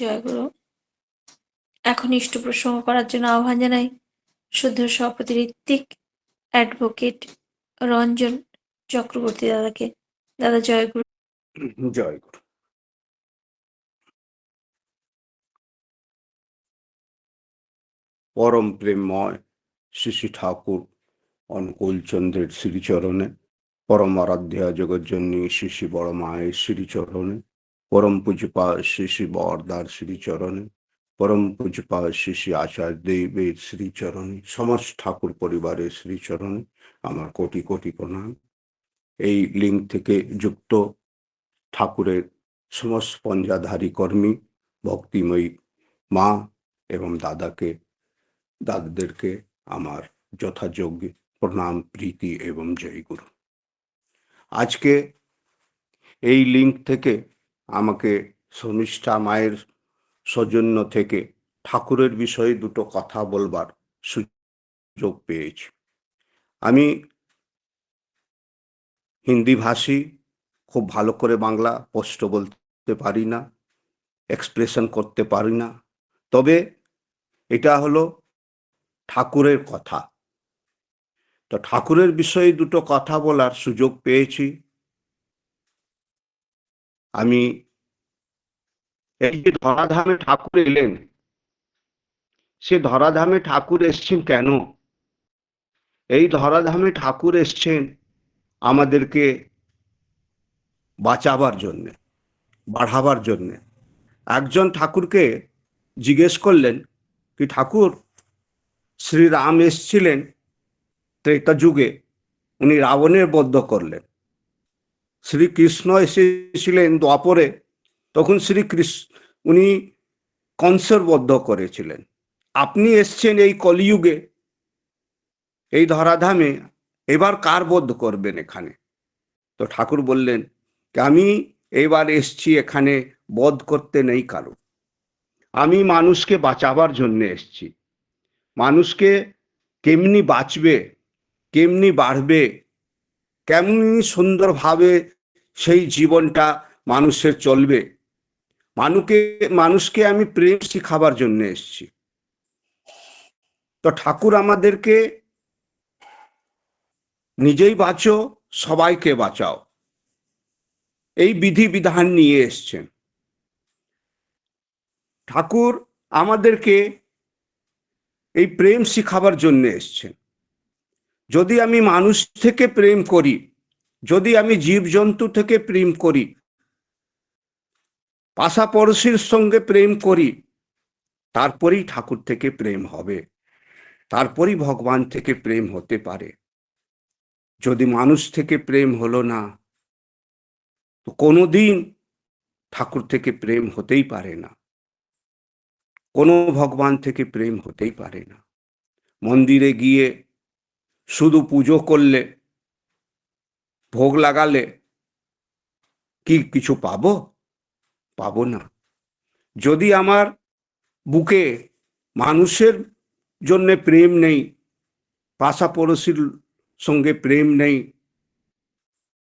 জয়গুরু এখন ইষ্ট প্রসঙ্গ করার জন্য আহ্বান জানাই শুদ্ধ সভাপতি ঋত্বিক অ্যাডভোকেট রঞ্জন চক্রবর্তী দাদাকে। দাদা জয়গুরু জয় গুরু। পরম প্রেমময় শ্রী ঠাকুর অনুকূল চন্দ্রের শ্রীচরণে, পরম আরাধ্যা জগজ্জননী শ্রী শ্রী বড় মায়ের শ্রীচরণে পরম পূজপা শ্রী শ্রী বরদার শ্রীচরণে পরম পূজপা শ্রী শ্রী আচার্য দেবের শ্রীচরণে সমস্ত ঠাকুর পরিবারের শ্রীচরণে আমার কোটি কোটি প্রণাম এই লিঙ্ক থেকে যুক্ত ঠাকুরের সমস্ত পঞ্জাধারী কর্মী, ভক্তিময়ী মা এবং দাদাকে, দাদাদেরকে আমার যথাযোগ্য প্রণাম, প্রীতি এবং জয়গুরু আজকে এই লিঙ্ক থেকে আমাকে শর্মিষ্ঠা মায়ের সৌজন্য থেকে ঠাকুরের বিষয়ে দুটো কথা বলবার সুযোগ পেয়েছি। আমি হিন্দি ভাষী, খুব ভালো করে বাংলা স্পষ্ট বলতে পারি না এক্সপ্রেশন করতে পারি না। তবে এটা হলো ঠাকুরের কথা। তো ঠাকুরের বিষয়ে দুটো কথা বলার সুযোগ পেয়েছি। আমি এই যে ধরাধামে ঠাকুর এলেন, সে ধরাধামে ঠাকুর এসছেন কেন? এই ধরাধামে ঠাকুর এসছেন আমাদেরকে বাঁচাবার জন্যে, বাড়াবার জন্যে। একজন ঠাকুরকে জিজ্ঞেস করলেন, কি ঠাকুর, শ্রীরাম এসছিলেন ত্রেতা যুগে, উনি রাবণের বদ্ধ করলেন। শ্রীকৃষ্ণ এসেছিলেন দ্বাপরে, তখন শ্রীকৃষ্ণ, উনি কংসের বদ্ধ করেছিলেন। আপনি এসছেন এই কলিযুগে, এই ধরাধামে, এবার কার বদ্ধ করবেন এখানে? তো ঠাকুর বললেন আমি এবার এসছি এখানে, বধ করতে নেই কারও। আমি মানুষকে বাঁচাবার জন্য এসছি। মানুষকে কেমনি বাঁচবে, কেমনি বাড়বে, কেমনি সুন্দরভাবে সেই জীবনটা মানুষের চলবে। মানুষকে মানুষকে আমি প্রেম শিখাবার জন্য এসছি। তো ঠাকুর আমাদেরকে নিজেই বাঁচো, সবাইকে বাঁচাও। এই বিধি বিধান নিয়ে এসছেন। ঠাকুর আমাদেরকে এই প্রেম শিখাবার জন্য এসছেন। যদি আমি মানুষ থেকে প্রেম করি যদি আমি জীবজন্তু থেকে প্রেম করি, পাশাপড়শির সঙ্গে প্রেম করি, তারপরেই ঠাকুর থেকে প্রেম হবে, তারপরেই ভগবান থেকে প্রেম হতে পারে। যদি মানুষ থেকে প্রেম হলো না, তো কোনোদিন ঠাকুর থেকে প্রেম হতেই পারে না। কোনো ভগবান থেকে প্রেম হতেই পারে না। মন্দিরে গিয়ে শুধু পুজো করলে ভোগ লাগালে কি কিছু পাবো? পাবো না। যদি আমার বুকে মানুষের জন্য প্রেম নেই, পাশাপড়শির সঙ্গে প্রেম নেই,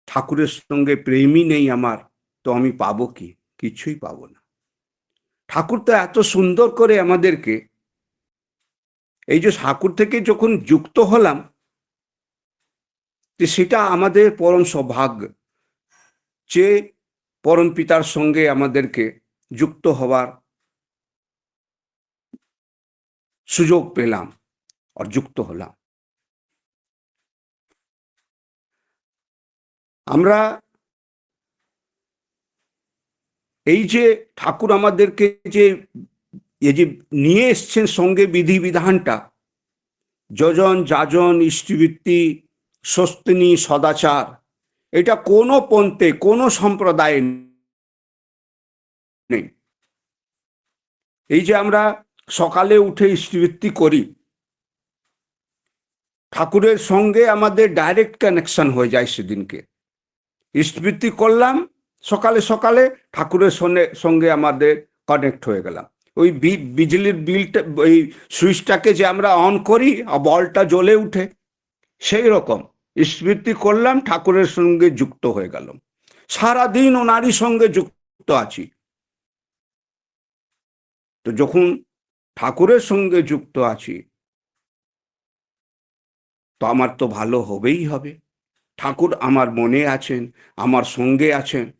ঠাকুরের সঙ্গে প্রেমই নেই আমার, তো আমি পাবো কি? কিছুই পাবো না। ঠাকুর তো এত সুন্দর করে আমাদেরকে, এই যে ঠাকুর থেকে যখন যুক্ত হলাম যে সেটা আমাদের পরম সৌভাগ্য যে পরম পিতার সঙ্গে আমাদেরকে যুক্ত হওয়ার সুযোগ পেলাম, আর যুক্ত হলাম। আমরা এই যে ঠাকুর আমাদেরকে যে এই যে নিয়ে এসছেন সঙ্গে বিধি বিধানটা যজন, যাজন, ইষ্টিবৃত্তি স্বস্তিনী সদাচার। এটা কোনো পন্থে, কোনো সম্প্রদায়ে নেই। এই যে আমরা সকালে উঠে ইষ্টিবৃত্তি করি, ঠাকুরের সঙ্গে আমাদের ডাইরেক্ট কানেকশন হয়ে যায় সেদিনকে। ইষ্টবৃত্তি করলাম, সকালে সকালে ঠাকুরের সঙ্গে আমাদের কানেক্ট হয়ে গেলাম। ওই বিজলির বিলটা, ওই সুইচটাকে যে আমরা অন করি বলটা জ্বলে উঠে সেই রকম স্মৃতি করলাম, ঠাকুরের সঙ্গে যুক্ত হয়ে গেলাম। সারাদিন ওনারই সঙ্গে যুক্ত আছি। তো যখন ঠাকুরের সঙ্গে যুক্ত আছি, তো আমার তো ভালো হবেই হবে। ঠাকুর আমার মনে আছেন, আমার সঙ্গে আছেন।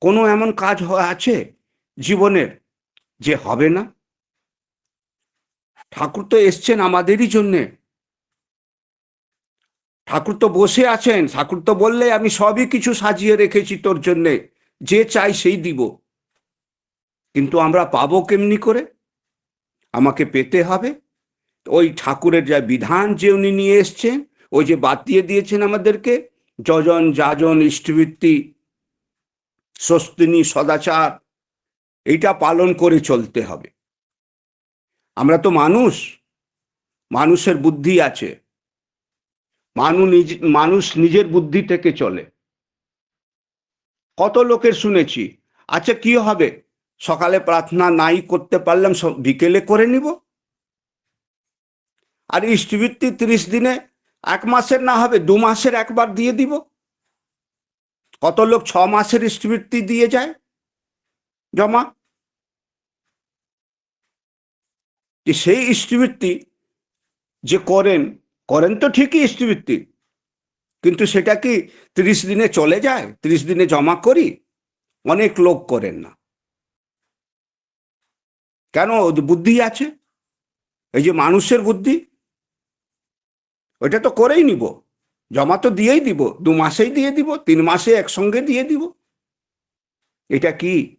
কোনো এমন কাজ আছে জীবনের যে হবে না? ঠাকুর তো এসছেন আমাদেরই জন্যে। ঠাকুর তো বসে আছেন, ঠাকুর তো বললে আমি সবই কিছু সাজিয়ে রেখেছি তোর জন্যে, যে চাই সেই দিব। কিন্তু আমরা পাবো কেমনি করে? আমাকে পেতে হবে? ওই ঠাকুরের যা বিধান যে উনি নিয়ে এসছেন, ওই যে বাতিয়ে দিয়েছেন আমাদেরকে, যজন যাজন ইষ্টবৃত্তি, স্বস্তিনী সদাচার, এইটা পালন করে চলতে হবে। আমরা তো মানুষ, মানুষের বুদ্ধি আছে। মানুষ নিজ, মানুষ নিজের বুদ্ধি থেকে চলে। কত লোকের শুনেছি আচ্ছা কি হবে? সকালে প্রার্থনা নাই করতে পারলাম বিকেলে করে নিব। আর ইষ্টবৃত্তি ত্রিশ দিনে এক মাসের না হবে, দু মাসের একবার দিয়ে দিব। কত লোক ছ মাসের ইষ্টবৃত্তি দিয়ে যায়? জমা। সেই ইষ্টবৃত্তি যে করেন করেন তো ঠিকই ইষ্টবৃত্তি কিন্তু সেটা কি ত্রিশ দিনে চলে যায়? ত্রিশ দিনে জমা করি? অনেক লোক করেন না। কেন? বুদ্ধি আছে? এই যে মানুষের বুদ্ধি। ওইটা তো করেই নিব। জমা তো দিয়েই দিব। দু মাসেই দিয়ে দিব, তিন মাসে একসঙ্গে দিয়ে দিব। এটা কি?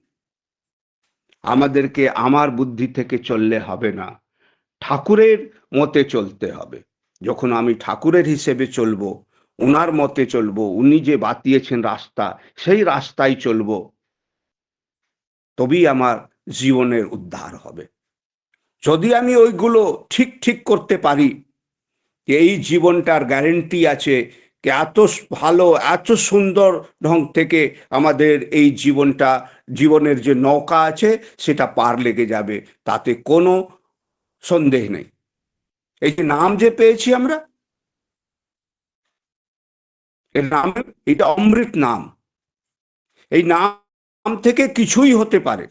আমাদেরকে আমার বুদ্ধি থেকে চললে হবে না। ঠাকুরের মতে চলতে হবে। যখন আমি ঠাকুরের হিসেবে চলবো ওনার মতে চলবো, উনি যে বাতিয়েছেন রাস্তা, সেই রাস্তায় চলবো, তবেই আমার জীবনের উদ্ধার হবে। যদি আমি ওইগুলো ঠিক ঠিক করতে পারি এই জীবনটার গ্যারেন্টি আছে, যে এত ভালো, এত সুন্দর ঢং থেকে আমাদের এই জীবনটা, জীবনের যে নৌকা আছে, সেটা পার লেগে যাবে, তাতে কোনো সন্দেহ নেই। এই যে নাম যে পেয়েছি আমরা, এর নাম, এটা অমৃত নাম। এই নাম থেকে কিছুই হতে পারে,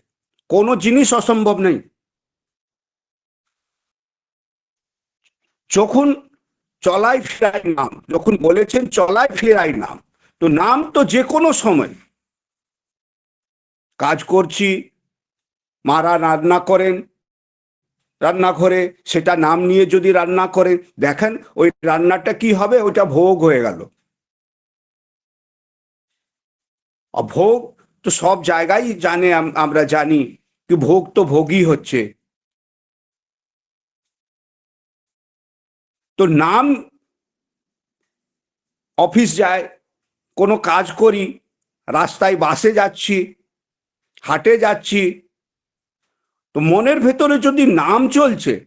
কোনো জিনিস অসম্ভব নেই। যখন চলাই ফেরাই নাম, যখন বলেছেন চলাই ফেরাই নাম, তো নাম তো যে কোনো সময়। কাজ করছি, মারা রান্না করেন রান্নাঘরে সেটা নাম নিয়ে যদি রান্না করে, দেখেন ওই রান্নাটা কি হবে? ওটা ভোগ হয়ে গেল। ভোগ তো সব জায়গায় জানে আম- আমরা জানি কি ভোগ তো ভোগই হচ্ছে। তো নাম অফিস যায়, কোনো কাজ করি, রাস্তায় বাসে যাচ্ছি, হাটে যাচ্ছি মনের ভেতরে যদি নাম চলছে,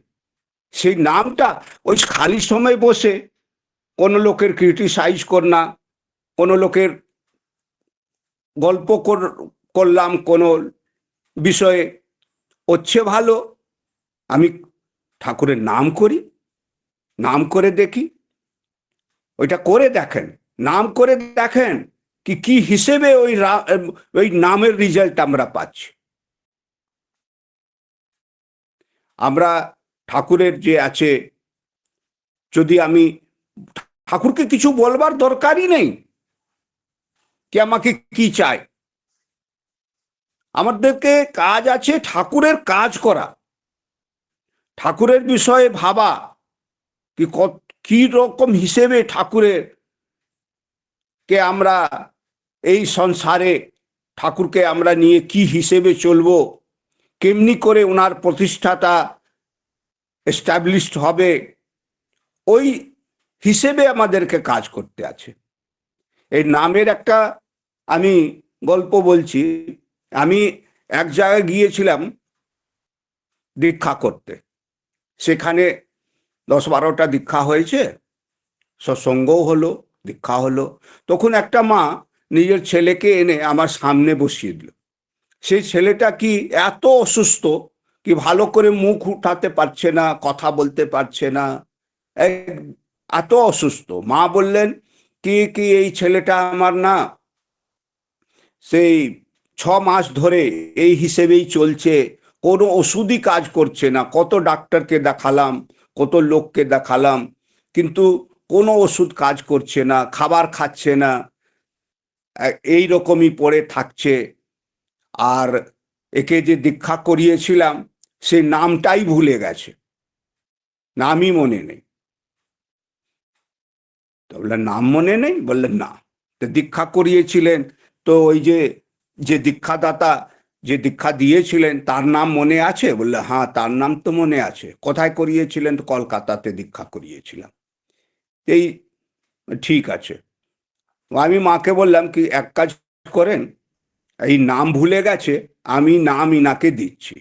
সেই নামটা ওই খালি সময় বসে কোনো লোকের ক্রিটিসাইজ কর না, কোনো লোকের গল্প কর- করলাম কোনো বিষয়ে, হচ্ছে ভালো, আমি ঠাকুরের নাম করি, নাম করে দেখি, ওইটা করে দেখেন, নাম করে দেখেন কি কি হিসেবে ওই ওই নামের রেজাল্ট আমরা পাচ্ছি। আমরা ঠাকুরের যে আছে, যদি আমি ঠাকুরকে কিছু বলবার দরকারই নেই, কি আমাকে কি চাই আমাদেরকে কাজ আছে ঠাকুরের কাজ করা। ঠাকুরের বিষয়ে ভাবা কি কি রকম হিসেবে ঠাকুরের কে আমরা এই সংসারে ঠাকুরকে আমরা নিয়ে কি হিসেবে চলবো? কেমনি করে ওনার প্রতিষ্ঠাটা এস্টাবলিশড হবে, ওই হিসেবে আমাদেরকে কাজ করতে আছে। এই নামের একটা আমি গল্প বলছি, আমি এক জায়গায় গিয়েছিলাম দীক্ষা করতে। সেখানে দশ বারোটা দীক্ষা হয়েছে, সৎসঙ্গও হলো, দীক্ষা হলো। তখন একটা মা নিজের ছেলেকে এনে আমার সামনে বসিয়ে দিল। সেই ছেলেটা কি এত অসুস্থ কি ভালো করে মুখ উঠাতে পারছে না, কথা বলতে পারছে না? এত অসুস্থ। মা বললেন, কি কি এই ছেলেটা আমার না? সেই ছ মাস ধরে এই হিসেবেই চলছে। কোনো ওষুধই কাজ করছে না। কত ডাক্তারকে দেখালাম, কত লোককে দেখালাম, কিন্তু কোনো ওষুধ কাজ করছে না, খাবার খাচ্ছে না। এই রকমই পড়ে থাকছে। আর একে যে দীক্ষা করিয়েছিলাম, সেই নামটাই ভুলে গেছে। নামই মনে নেই। তো বললেন নাম মনে নেই? বললেন না। তো দীক্ষা করিয়েছিলেন। তো ওই যে যে দীক্ষাদাতা, যে দীক্ষা দিয়েছিলেন, তার নাম মনে আছে? বললে হ্যাঁ তার নাম তো মনে আছে। কোথায় করিয়েছিলেন? কলকাতাতে দীক্ষা করিয়েছিলাম। এই, ঠিক আছে। আমি মাকে বললাম, কি এক কাজ করেন এই নাম ভুলে গেছে, আমি নাম ইনাকে দিচ্ছি।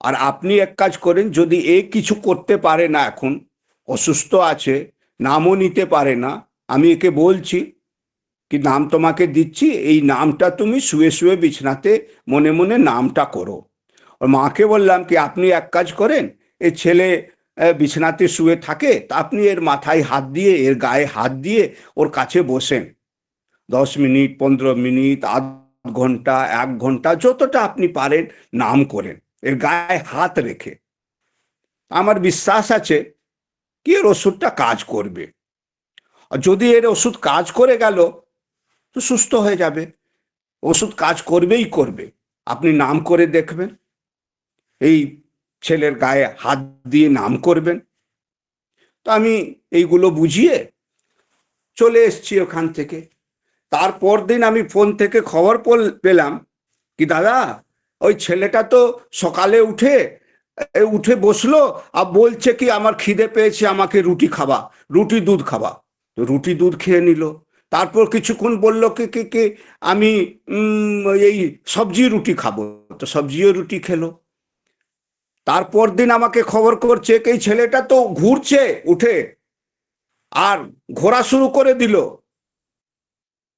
আর আপনি এক কাজ করেন, যদি এ কিছু করতে পারে না এখন, অসুস্থ আছে, নামও নিতে পারে না, আমি একে বলছি, কি নাম তোমাকে দিচ্ছি? এই নামটা তুমি শুয়ে শুয়ে বিছনাতে মনে মনে নামটা করো। ওর মাকে বললাম, কি আপনি এক কাজ করেন, এ ছেলে বিছানাতে শুয়ে থাকে, তা আপনি এর মাথায় হাত দিয়ে, এর গায়ে হাত দিয়ে ওর কাছে বসেন। দশ মিনিট, পনেরো মিনিট, আধ ঘণ্টা, এক ঘণ্টা, যতটা আপনি পারেন নাম করেন। এর গায়ে হাত রেখে। আমার বিশ্বাস আছে, কি এর ওষুধটা কাজ করবে? আর যদি এর ওষুধ কাজ করে গেল, তো সুস্থ হয়ে যাবে। ওষুধ কাজ করবেই করবে। আপনি নাম করে দেখবেন। এই ছেলের গায়ে হাত দিয়ে নাম করবেন। তো আমি এইগুলো বুঝিয়ে চলে এসছি ওখান থেকে। তারপর দিন আমি ফোন থেকে খবর পল- পেলাম কি দাদা, ওই ছেলেটা তো সকালে উঠে উঠে বসল আর বলছে কি আমার খিদে পেয়েছে, আমাকে রুটি খাবা, রুটি দুধ খাবা। তো রুটি দুধ খেয়ে নিল। তারপর কিছুক্ষণ বলল কি কি কি আমি এই সবজি রুটি খাব। তো সবজিও রুটি খেলো। তারপর দিন আমাকে খবর করছে কি, এই ছেলেটা তো ঘুরছে উঠে, আর ঘোরা শুরু করে দিল।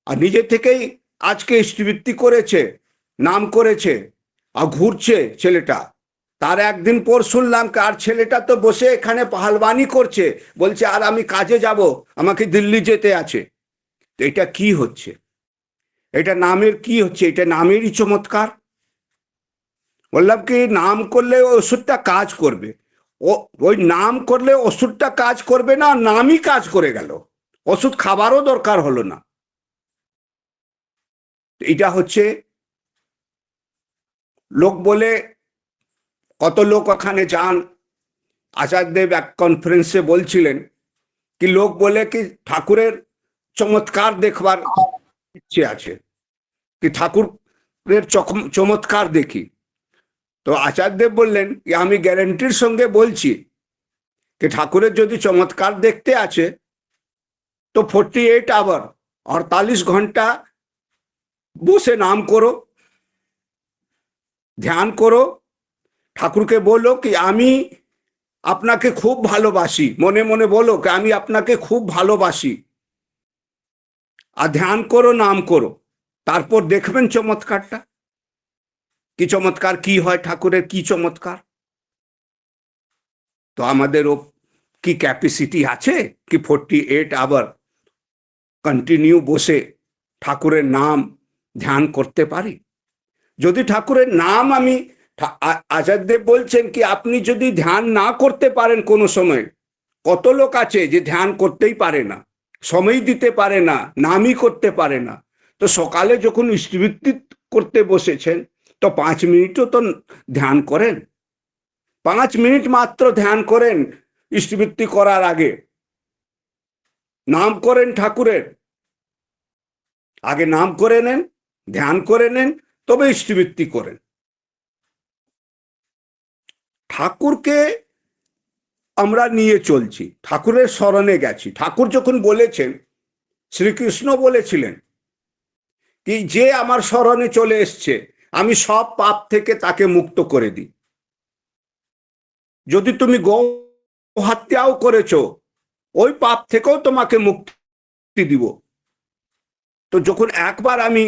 আর নিজে থেকেই আজকে ইষ্টবৃত্তি করেছে, নাম করেছে, আর ঘুরছে ছেলেটা। তার একদিন পর শুনলাম আর ছেলেটা তো বসে এখানে পাহালবানি করছে, বলছে, আর আমি কাজে যাব, আমাকে দিল্লি যেতে আছে। তো এটা কি হচ্ছে? এটা নামের কি হচ্ছে? এটা নামেরই চমৎকার। বললাম কি, নাম করলে ওষুধটা কাজ করবে। ও, ওই নাম করলে ওষুধটা কাজ করবে না, নামই কাজ করে গেল। ওষুধ খাবারও দরকার হলো না। এটা হচ্ছে লোক বলে কত লোক ওখানে যান? আচার্যদেব এক কনফারেন্সে বলছিলেন কি লোক বলে কি ঠাকুরের চমৎকার দেখবার ইচ্ছে আছে? কি ঠাকুরের চমৎকার দেখি? তো আচার্যদেব বললেন আমি গ্যারেন্টির সঙ্গে বলছি কি ঠাকুরের যদি চমৎকার দেখতে আছে, তো ফোর্টি এইট আওয়ার অড়তাল্লিশ ঘণ্টা বসে নাম করো, ধ্যান করো, ঠাকুরকে বলো কি, আমি আপনাকে খুব ভালোবাসি। মনে মনে বলো কি, আমি আপনাকে খুব ভালোবাসি। আর ধ্যান করো, নাম করো। তারপর দেখবেন চমৎকারটা। কি চমৎকার, কি হয় ঠাকুরের, কি চমৎকার? তো আমাদের ও কি ক্যাপাসিটি আছে? কি ফোরটি এইট আবার কন্টিনিউ বসে ঠাকুরের নাম ধ্যান করতে পারি। যদি ঠাকুরের নাম আমি ঠা- আ- আচার্যদেব বলছেন কি, আপনি যদি ধ্যান না করতে পারেন কোনো সময়, কত লোক আছে যে ধ্যান করতেই পারে না, সময় দিতে পারে না, নামই করতে পারে না। তো সকালে যখন ইষ্টবৃত্তি করতে বসেছেন, তো পাঁচ মিনিটও তো ধ্যান করেন। পাঁচ মিনিট মাত্র ধ্যান করেন ইষ্টবৃত্তি করার আগে। নাম করেন ঠাকুরের। আগে নাম করে নেন ধ্যান করে নেন, তবে ইষ্টবৃত্তি করেন। ঠাকুরকে আমরা নিয়ে চলছি, ঠাকুরের স্মরণে গেছি। ঠাকুর যখন বলেছেন, শ্রীকৃষ্ণ বলেছিলেন কি, যে আমার স্মরণে চলে এসছে, আমি সব পাপ থেকে তাকে মুক্ত করে দিই। যদি তুমি গৌ হত্যাও করেছ, ওই পাপ থেকেও তোমাকে মুক্তি দিব। তো যখন একবার আমি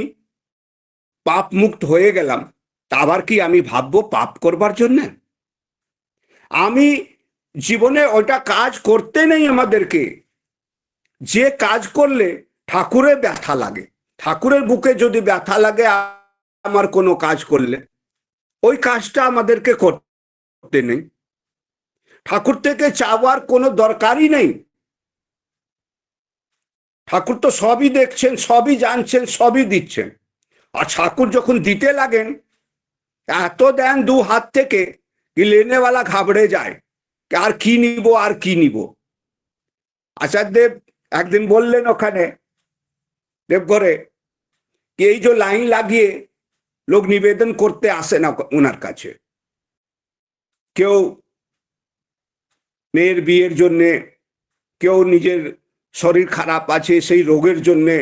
পাপ মুক্ত হয়ে গেলাম, তা আবার কি আমি ভাববো পাপ করবার জন্য? আমি জীবনে ওটা কাজ করতে নেই আমাদেরকে। যে কাজ করলে ঠাকুরের ব্যথা লাগে। ঠাকুরের বুকে যদি ব্যথা লাগে, আমার কোনো কাজ করলে, ওই কাজটা আমাদেরকে করতে নেই। ঠাকুর থেকে চাওয়ার কোনো দরকারই নেই। ঠাকুর তো সবই দেখছেন, সবই জানছেন, সবই দিচ্ছেন। আর ঠাকুর যখন দিতে লাগেন, এত দেন দু হাত থেকে লেনেওয়ালা ঘাবড়ে যায় আর কি নিব, আর কি নিব? আচার্যদেব একদিন বললেন ওখানে, দেবঘরে এই যে লাইন লাগিয়ে লোক নিবেদন করতে আসে না ওনার কাছে? কেউ মেয়ের বিয়ের জন্যে, কেউ নিজের শরীর খারাপ আছে সেই রোগের জন্যে,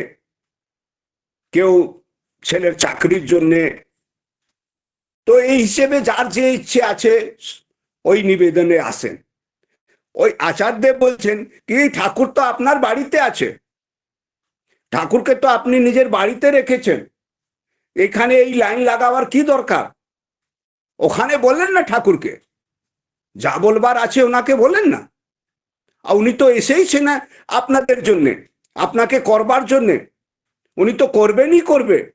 কেউ ছেলের চাকরির জন্যে। তো এই হিসেবে যার যে ইচ্ছে আছে, ওই নিবেদনে আসেন। ওই আচার্যদেব বলছেন, কি, ঠাকুর তো আপনার বাড়িতে আছে। ঠাকুরকে তো আপনি নিজের বাড়িতে রেখেছেন। এখানে এই লাইন লাগাবার কি দরকার? ওখানে বললেন না ঠাকুরকে। যা বলবার আছে ওনাকে বলেন না। আর উনি তো এসেইছে না আপনাদের জন্যে, আপনাকে করবার জন্যে। উনি তো করবেনই করবে।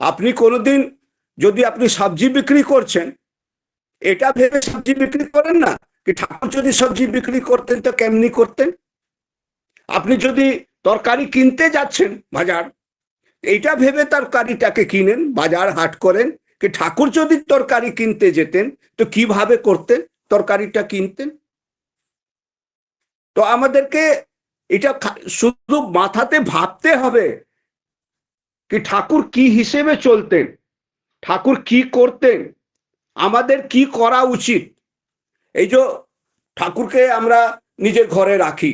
আপনি কোনোদিন যদি আপনি সবজি বিক্রি করছেন, এটা ভেবে সবজি বিক্রি করেন না? কি ঠাকুর যদি সবজি বিক্রি করতেন তো কেমনি করতেন? আপনি যদি তরকারি কিনতে যাচ্ছেন বাজার, এইটা ভেবে তরকারিটাকে কিনেন, বাজার হাট করেন, কি ঠাকুর যদি তরকারি কিনতে যেতেন, তো কীভাবে করতেন? তরকারিটা কিনতেন? তো আমাদেরকে এটা শুধু মাথাতে ভাবতে হবে কি ঠাকুর কি হিসেবে চলতেন? ঠাকুর কি করতেন? আমাদের কি করা উচিত? এই যে ঠাকুরকে আমরা নিজের ঘরে রাখি।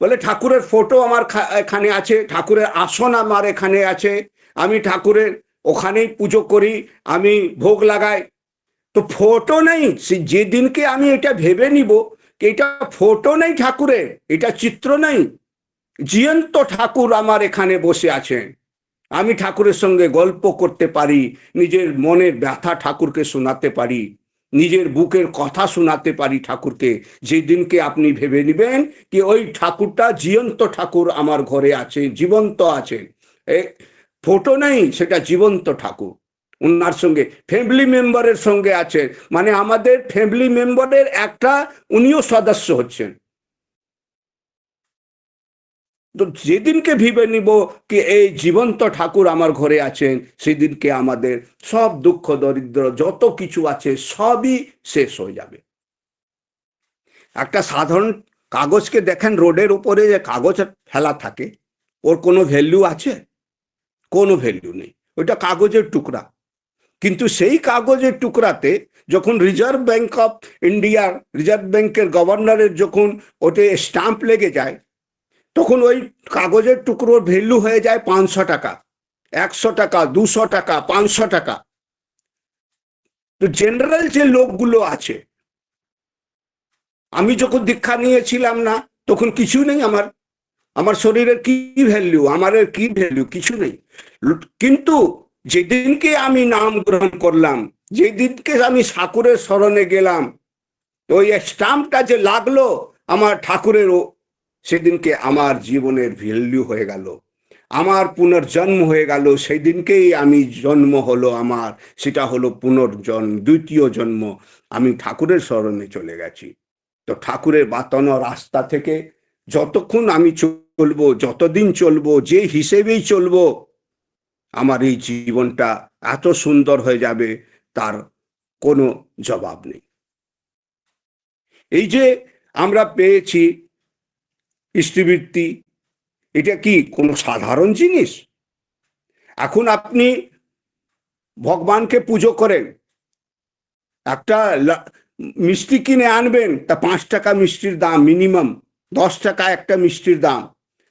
বলে ঠাকুরের ফটো আমার এখানে আছে, ঠাকুরের আসন আমার এখানে আছে, আমি ঠাকুরের ওখানেই পুজো করি, আমি ভোগ লাগাই। তো ফটো নেই যেদিনকে আমি এটা ভেবে নিব এটা ফটো নেই ঠাকুরের, এটা চিত্র নেই। জীবন্ত ঠাকুর আমার এখানে বসে আছেন। আমি ঠাকুরের সঙ্গে গল্প করতে পারি, নিজের মনের ব্যথা ঠাকুরকে শোনাতে পারি, নিজের বুকের কথা শোনাতে পারি ঠাকুরকে। যেদিনকে আপনি ভেবে নেবেন কি ওই ঠাকুরটা জীবন্ত ঠাকুর আমার ঘরে আছে, জীবন্ত আছে। ফটো নেই, সেটা জীবন্ত ঠাকুর। ওনার সঙ্গে ফ্যামিলি মেম্বারের সঙ্গে আছে মানে আমাদের ফ্যামিলি মেম্বারের একটা, উনিও সদস্য হচ্ছেন। তো যেদিনকে ভেবে নিব কি এই জীবন্ত ঠাকুর আমার ঘরে আছেন, সেদিনকে আমাদের সব দুঃখ, দরিদ্র যত কিছু আছে সবই শেষ হয়ে যাবে। একটা সাধারণ কাগজকে দেখেন রোডের উপরে যে কাগজ ফেলা থাকে, ওর কোনো ভ্যালু আছে? কোনো ভ্যালু নেই। ওইটা কাগজের টুকরা। কিন্তু সেই কাগজের টুকরাতে যখন রিজার্ভ ব্যাংক অফ ইন্ডিয়ার রিজার্ভ ব্যাংকের গভর্নরের যখন ওতে স্টাম্প লেগে যায় তখন ওই কাগজের টুকরোর ভ্যালু হয়ে যায় পাঁচশো টাকা, একশো টাকা, দুশো টাকা, পাঁচশো টাকা। তো জেনারেল যে লোকগুলো আছে, আমি যখন দীক্ষা নিয়েছিলাম না, তখন কিছু নেই আমার। আমার শরীরের কি ভ্যালু আমার কি ভ্যালু কিছু নেই। কিন্তু যেদিনকে আমি নাম গ্রহণ করলাম, যেদিনকে আমি ঠাকুরের স্মরণে গেলাম, ওই স্টাম্পটা যে লাগল, আমার ঠাকুরের সেদিনকে আমার জীবনের ভ্যালু হয়ে গেল। আমার পুনর্জন্ম হয়ে গেল। সেই দিনকেই আমি জন্ম হলো আমার। সেটা হলো পুনর্জন্ম দ্বিতীয় জন্ম। আমি ঠাকুরের স্মরণে চলে গেছি। তো ঠাকুরের বাতানো রাস্তা থেকে যতক্ষণ আমি চলবো, যতদিন চলবো, যে হিসেবেই চলবো, আমার এই জীবনটা এত সুন্দর হয়ে যাবে, তার কোনো জবাব নেই। এই যে আমরা পেয়েছি ইষ্টিবৃত্তি, এটা কি কোনো সাধারণ জিনিস? এখন আপনি ভগবানকে পুজো করেন, একটা মিষ্টি কিনে আনবেন, তা পাঁচ টাকা মিষ্টির দাম মিনিমাম, দশ টাকা একটা মিষ্টির দাম,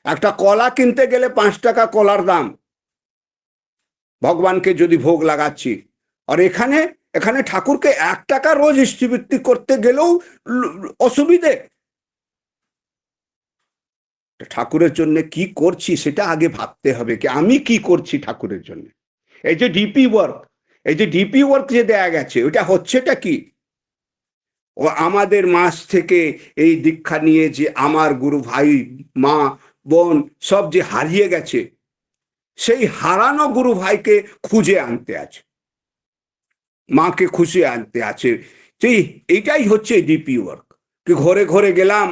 একটা কলা কিনতে গেলে পাঁচ টাকা কলার দাম। ভগবানকে যদি ভোগ লাগাচ্ছি, আর এখানে এখানে ঠাকুরকে এক টাকা রোজ ইষ্টিবৃত্তি করতে গেলেও অসুবিধে। ঠাকুরের জন্য কি করছি সেটা আগে ভাবতে হবে কি, আমি কি করছি ঠাকুরের জন্য? এই যে ডিপি ওয়ার্ক এই যে ডিপি ওয়ার্ক যে দেয়া গেছে ওটা হচ্ছেটা কি? ও আমাদের মাস থেকে এই দীক্ষা নিয়ে যে আমার গুরু ভাই, মা, বোন সব যে হারিয়ে গেছে, সেই হারানো গুরু ভাইকে খুঁজে আনতে আছে। মাকে খুঁজে আনতে আছে। সেই এটাই হচ্ছে ডিপি ওয়ার্ক কি ঘরে ঘরে গেলাম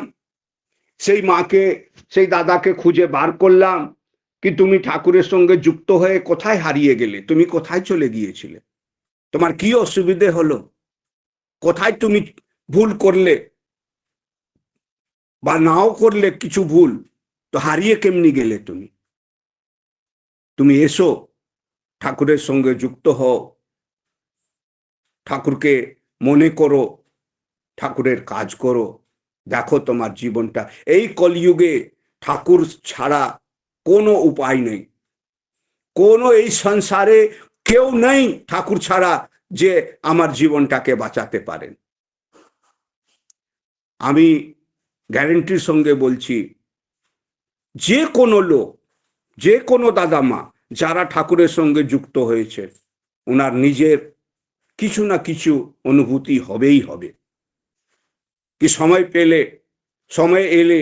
সেই মাকে, সেই দাদাকে খুঁজে বার করলাম কি তুমি ঠাকুরের সঙ্গে যুক্ত হয়ে কোথায় হারিয়ে গেলে? তুমি কোথায় চলে গিয়েছিলে? তোমার কি অসুবিধে হলো? কোথায় তুমি ভুল করলে? বা নাও করলে কিছু ভুল? তো হারিয়ে কেমনি গেলে তুমি? তুমি এসো, ঠাকুরের সঙ্গে যুক্ত হও। ঠাকুরকে মনে করো, ঠাকুরের কাজ করো। দেখো তোমার জীবনটা। এই কলিযুগে ঠাকুর ছাড়া কোনো উপায় নেই। কোনো এই সংসারে কেউ নেই ঠাকুর ছাড়া যে আমার জীবনটাকে বাঁচাতে পারেন আমি গ্যারেন্টির সঙ্গে বলছি, যে কোনো লোক, যে কোনো দাদা মা যারা ঠাকুরের সঙ্গে যুক্ত হয়েছে, ওনার নিজের কিছু না কিছু অনুভূতি হবেই হবে। কি সময় পেলে, সময় এলে,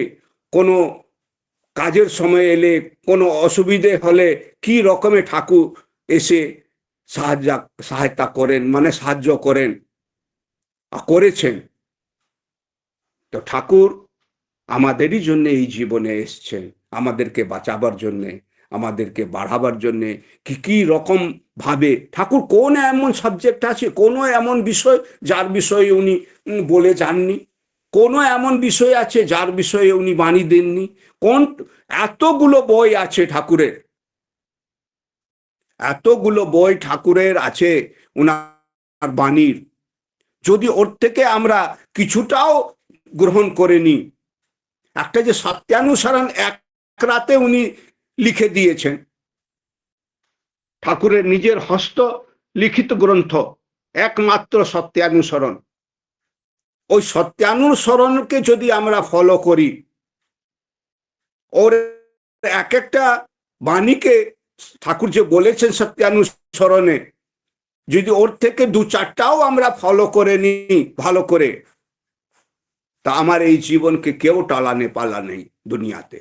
কোনো কাজের সময় এলে, কোনো অসুবিধে হলে কি রকমে ঠাকুর এসে সাহায্য, সহায়তা করেন মানে সাহায্য করেন? করেছেন? তো ঠাকুর আমাদেরই জন্য এই জীবনে এসছেন, আমাদেরকে বাঁচাবার জন্যে, আমাদেরকে বাড়াবার জন্যে, কি কি রকম ভাবে, ঠাকুর কোন এমন সাবজেক্ট আছে, কোনো এমন বিষয়, যার বিষয়ে উনি বলে যাননি? কোনো এমন বিষয় আছে যার বিষয়ে উনি বাণী দেননি? কোন, এতগুলো বই আছে ঠাকুরের। এতগুলো বই ঠাকুরের আছে উনার বাণীর। যদি ওর থেকে আমরা কিছুটাও গ্রহণ করে নিই একটা যে সত্যানুসরণ এক রাতে উনি লিখে দিয়েছেন। ঠাকুরের নিজের হস্ত লিখিত গ্রন্থ, একমাত্র সত্যানুসরণ। ওই সত্যানুসরণকে যদি আমরা ফলো করি, ওর এক একটা বাণীকে ঠাকুর যে বলেছেন সত্যানুসরণে যদি ওর থেকে দু চারটাও আমরা ফলো করে নিই ভালো করে, তা আমার এই জীবনকে কেউ টালানে পালা নেই দুনিয়াতে।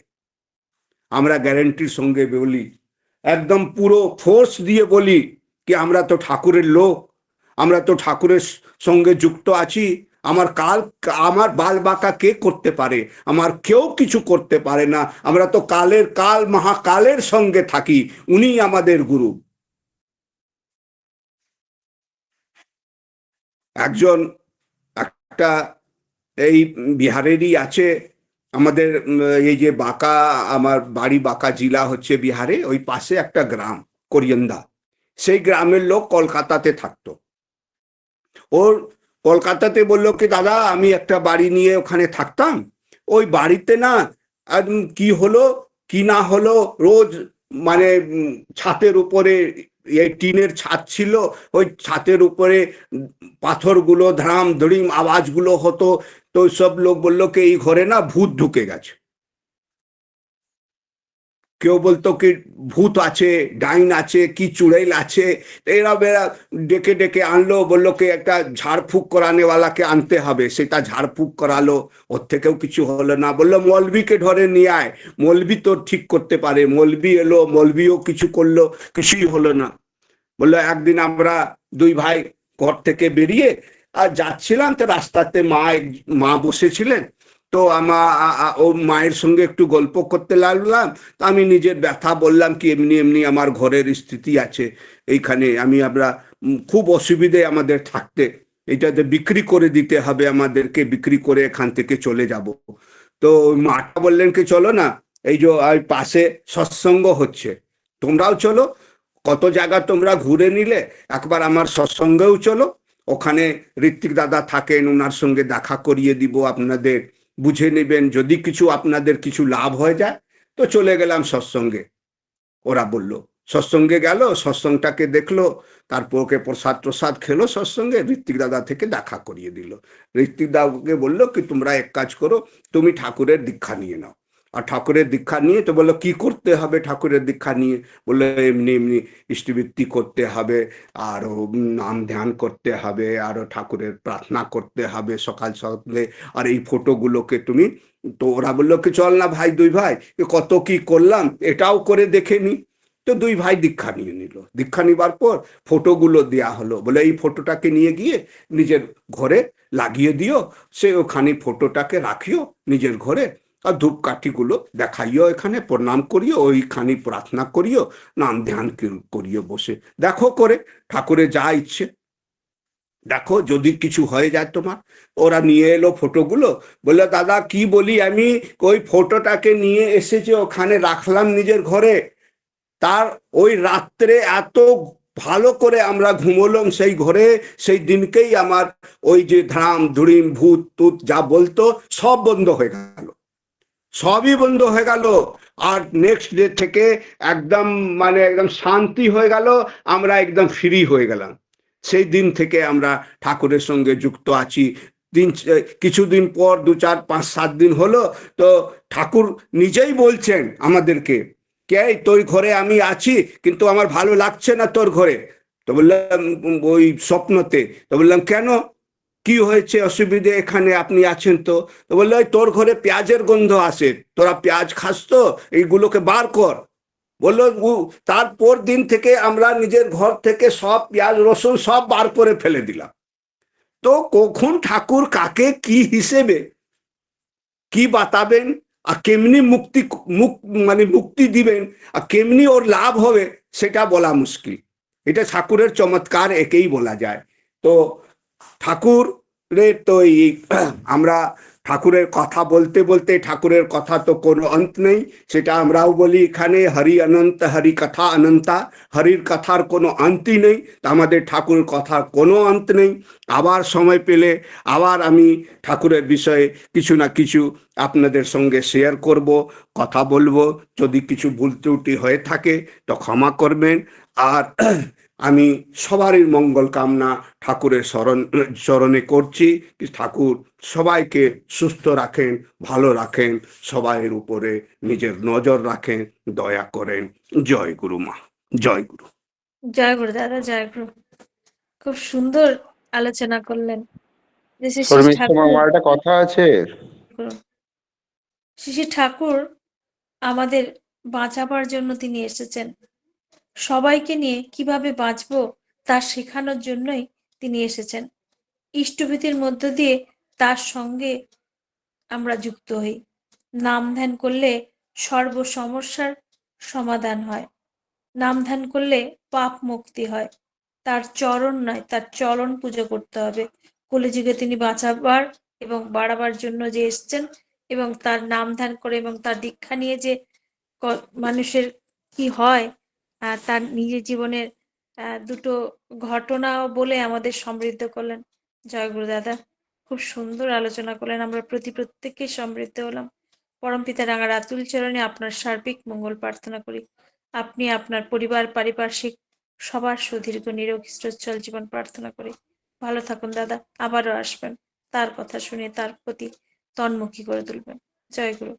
আমরা গ্যারেন্টির সঙ্গে বলি, একদম পুরো ফোর্স দিয়ে বলি, কি আমরা তো ঠাকুরের লোক, আমরা তো ঠাকুরের সঙ্গে যুক্ত আছি আমার কাল, আমার বাল বাঁকা কে করতে পারে? আমার কেউ কিছু করতে পারে না। আমরা তো কালের কাল, মহাকালের সঙ্গে থাকি। উনি আমাদের গুরু। একজন, একটা এই বিহারেরই আছে। আমাদের এই যে বাঁকা, আমার বাড়ি বাঁকা জেলা হচ্ছে বিহারে। ওই পাশে একটা গ্রাম, কোরিয়ান্দা। সেই গ্রামের লোক কলকাতাতে থাকতো। ওর কলকাতাতে বলল কি, দাদা, আমি একটা বাড়ি নিয়ে ওখানে থাকতাম। ওই বাড়িতে না কি হলো, কি না হলো, রোজ মানে ছাতের উপরে, এই টিনের ছাদ ছিল, ওই ছাতের উপরে পাথরগুলো ধাম ধড়িম আওয়াজগুলো হতো। তো সব লোক বলল কি, এই ঘরে না ভূত ঢুকে গেছে। কেউ বলতো কি ভূত আছে, ডাইন আছে, কি চুড়েল আছে? এরা বেরা ডেকে ডেকে আনলো, বলল কি একটা ঝাড়ফুঁক করানেওয়ালাকে আনতে হবে। সেটা ঝাড়ফুঁক করালো, ওর থেকেও কিছু হলো না। বলল, মলবিকে ধরে নিয়ে আয়। মলবি তো ঠিক করতে পারে। মলবি এলো, মলবিও কিছু করল, কিছুই হলো না। বলল, একদিন আমরা দুই ভাই ঘর থেকে বেরিয়ে, আর যাচ্ছিলাম তো রাস্তাতে মা মা বসেছিলেন। তো আমা, আ- আ- ও মায়ের সঙ্গে একটু গল্প করতে লাগলাম। তো আমি নিজের ব্যথা বললাম কি, এমনি এমনি আমার ঘরের স্থিতি আছে, এইখানে আমি আমরা খুব অসুবিধে আমাদের থাকতে। এটাতে বিক্রি করে দিতে হবে আমাদেরকে, বিক্রি করে এখান থেকে চলে যাব। তো মাটা বললেন কি, চলো না, এই যে পাশে সৎসঙ্গ হচ্ছে, তোমরাও চলো, কত জায়গা তোমরা ঘুরে নিলে, একবার আমার সৎসঙ্গেও চলো, ওখানে ঋত্বিক দাদা থাকেন ওনার সঙ্গে দেখা করিয়ে দিব আপনাদের। বুঝে নেবেন, যদি কিছু আপনাদের কিছু লাভ হয়ে যায়, তো চলে গেলাম সৎসঙ্গে। ওরা বলল, সৎসঙ্গে গেল, সৎসঙ্গটাকে দেখল, তারপর ওকে প্রসাদ প্রসাদ খেলো, সৎসঙ্গে ঋত্বিক দাদা থেকে দেখা করিয়ে দিল। ঋত্বিক দাদাকে বলল, কি তোমরা এক কাজ করো, তুমি ঠাকুরের দীক্ষা নিয়ে নাও। আর ঠাকুরের দীক্ষা নিয়ে তো বলল, কি করতে হবে ঠাকুরের দীক্ষা নিয়ে? বলল, এমনি এমনি ইষ্টবৃত্তি করতে হবে, আরও নাম ধ্যান করতে হবে, আরও ঠাকুরের প্রার্থনা করতে হবে সকাল সকালে, আর এই ফটোগুলোকে তুমি তো ওরা বলল, কি চল না ভাই, দুই ভাই কত কি করলাম, এটাও করে দেখে নি। তো দুই ভাই দীক্ষা নিয়ে নিল। দীক্ষা নিবার পর ফটোগুলো দেয়া হলো। বলে, এই ফটোটাকে নিয়ে গিয়ে নিজের ঘরে লাগিয়ে দিও, সে ওখানে ফটোটাকে রাখিও নিজের ঘরে আর ধূপকাঠিগুলো দেখাইও এখানে, প্রণাম করিও, ওইখানে প্রার্থনা করিও, নাম ধ্যান করিও বসে। দেখো করে ঠাকুরের যা ইচ্ছে। দেখো যদি কিছু হয়ে যায় তোমার। ওরা নিয়ে এলো ফটোগুলো। বলল, দাদা, কি বলি আমি? ওই ফটোটাকে নিয়ে এসেছে ওখানে রাখলাম নিজের ঘরে, তার ওই রাত্রে এত ভালো করে আমরা ঘুমোলাম সেই ঘরে, সেই দিনকেই আমার ওই যে ধাম, ধুড়িম, ভূত, তুত যা বলতো সব বন্ধ হয়ে গেল। সবই বন্ধ হয়ে গেল। আর নেক্সট ডে থেকে একদম মানে একদম শান্তি হয়ে গেল, আমরা একদম ফ্রি হয়ে গেলাম। সেই দিন থেকে আমরা ঠাকুরের সঙ্গে যুক্ত আছি। দিন কিছুদিন পর দু চার পাঁচ সাত দিন হলো, তো ঠাকুর নিজেই বলছেন আমাদেরকে, কে তোর ঘরে আমি আছি, কিন্তু আমার ভালো লাগছে না তোর ঘরে? তো বললাম, ওই স্বপ্নতে। তো বললাম, কেন? কি হয়েছে? অসুবিধে এখানে আপনি আছেন তো? বলল "ওই তোর ঘরে পেঁয়াজের গন্ধ আসে। তোরা পেঁয়াজ খাস তো? এইগুলোকে বার কর। বলল, "উ- তারপর দিন থেকে আমরা নিজের ঘর থেকে সব পেঁয়াজ, রসুন সব বার করে ফেলে দিলাম। তো কখন ঠাকুর কাকে কি হিসেবে কি বাতাবেন আর কেমনি মুক্তি, মুক মানে মুক্তি দিবেন আর কেমনি ওর লাভ হবে, সেটা বলা মুশকিল। এটা ঠাকুরের চমৎকার একেই বলা যায়। তো ঠাকুরের তো এই আমরা ঠাকুরের কথা বলতে বলতে ঠাকুরের কথা তো কোনো অন্ত নেই, সেটা আমরাও বলি এখানে, হরি অনন্ত, হরি কথা অনন্তা হরির কথার কোনো অন্তই নেই তা আমাদের ঠাকুরের কথার কোনো অন্ত নেই। আবার সময় পেলে আবার আমি ঠাকুরের বিষয়ে কিছু না কিছু আপনাদের সঙ্গে শেয়ার করব, কথা বলব। যদি কিছু ভুল ত্রুটি হয়ে থাকে তো ক্ষমা করবেন। আর আমি সবারই মঙ্গল কামনা ঠাকুরের স্মরণ স্মরণে করছি ঠাকুর সবাইকে সুস্থ রাখেন ভালো রাখেন সবাইয়ের উপরে নিজের নজর রাখেন দয়া করেন। জয় গুরু মা জয় গুরু। জয় গুরু দাদা জয় গুরু। খুব সুন্দর আলোচনা করলেন। একটা কথা আছে। করুন। শ্রী শ্রী ঠাকুর আমাদের বাঁচাবার জন্য তিনি এসেছেন। সবাইকে নিয়ে কীভাবে বাঁচবো তা শেখানোর জন্যই তিনি এসেছেন। ইষ্টভীতির মধ্য দিয়ে তার সঙ্গে আমরা যুক্ত হই। নাম ধ্যান করলে সর্ব সমস্যার সমাধান হয়। নাম ধ্যান করলে পাপ মুক্তি হয়। তার চরণ নয়, তার চরণ পুজো করতে হবে। কলিযুগে তিনি বাঁচাবার এবং বাড়াবার জন্য যে এসছেন এবং তার নাম ধ্যান করে এবং তার দীক্ষা নিয়ে যে মানুষের কি হয় তার নিজের জীবনের দুটো ঘটনাও বলে আমাদের সমৃদ্ধ করলেন। জয় গুরু দাদা, খুব সুন্দর আলোচনা করলেন। আমরা প্রতি প্রত্যেককে সমৃদ্ধ হলাম। পরম পিতা রাঙা রাতুল চরণে আপনার সার্বিক মঙ্গল প্রার্থনা করি। আপনি আপনার পরিবার, পারিপার্শ্বিক, সবার সুদীর্ঘ, নিরোগ জীবন প্রার্থনা করি। ভালো থাকুন দাদা, আবারও আসবেন। তার কথা শুনে তার প্রতি তন্মুখী করে তুলবেন। জয় গুরু।